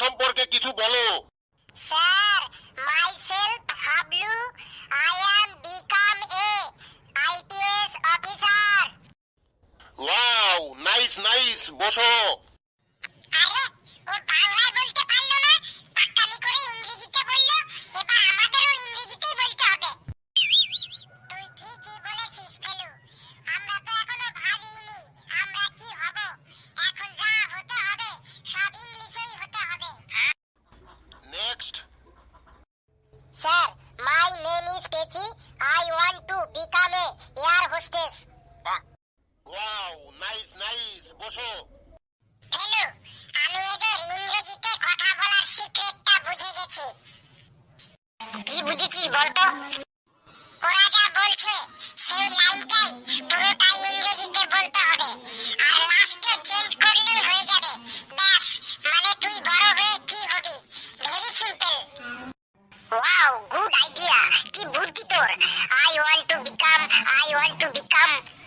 সম্পর্কে কিছু বলো। Sir myself Hablu I am become a IPS officer wow nice nice বসো। Name I want to become a air hostess wow nice nice বসো। Hello আমি এদের ইংরেজিতে কথা বলার সিক্রেটটা বুঝে গেছি। কি বুঝেছিস বলতো? I want to become, I want to become